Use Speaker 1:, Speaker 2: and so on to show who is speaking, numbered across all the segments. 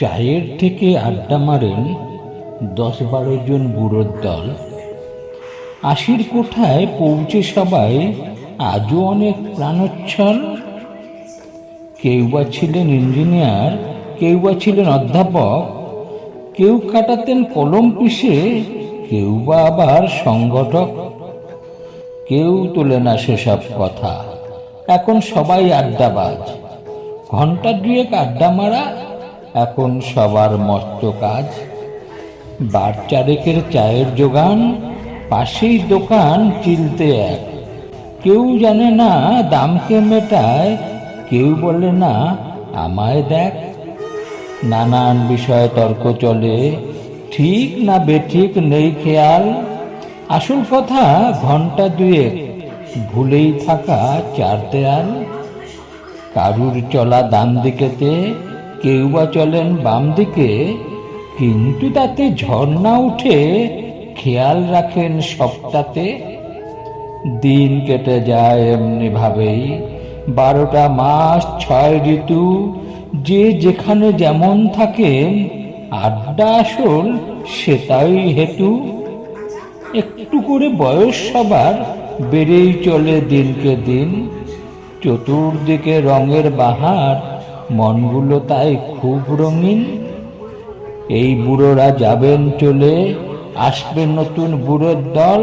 Speaker 1: চায়ের থেকে আড্ডা মারেন দশ বারো জন বুড়োর দল। আশির কোঠায় পৌঁছে সবাই আজও অনেক প্রাণোচ্ছল। কেউ বা ছিলেন ইঞ্জিনিয়ার, কেউ বা ছিলেন অধ্যাপক, কেউ কাটাতেন কলম পিষে কেউ বা আবার সংগঠক। কেউ তোলে না সেসব কথা। এখন সবাই আড্ডাবাজ। ঘণ্টা দুয়েক আড্ডা মারা এখন সবার মস্ত কাজ। বার চারেকের চায়ের যোগান, পাশেই দোকান চিলতে এক। কেউ জানে না দামকে মেটায়, কেউ বলে না আমায় দেখ। নানান বিষয়ে তর্ক চলে, ঠিক না বেঠিক নেই খেয়াল। আসল কথা ঘণ্টা দুয়েক, ভুলেই থাকা চার দেয়াল। কারুর চলা ডান দিকেতে কেউ বা চলেন বাম দিকে, কিন্তু তাতে ঝর্ণা উঠে খেয়াল রাখেন সবটাতে। দিন কেটে যায় এমনি ভাবেই বারোটা মাস, ছয় ঋতু, যে যেখানে যেমন থাকেন আড্ডা আসল সেটাই হেতু। একটু করে বয়স সবার, বেড়েই চলে দিনকে দিন। চতুর্দিকে রঙের বাহার মনগুলো তাই খুব রঙিন। এই বুড়োরা যাবেন চলে, আসবে নতুন বুড়োর দল,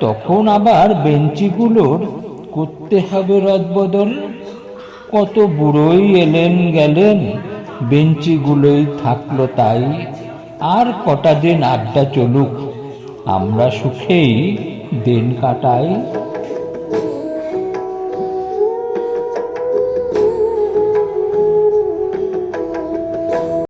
Speaker 1: তখন আবার বেঞ্চিগুলোর করতে হবে রদবদল। কত বুড়োই এলেন গেলেন, বেঞ্চিগুলোই থাকল তাই। আর কটা দিন আড্ডা চলুক, আমরা সুখেই দিন কাটাই।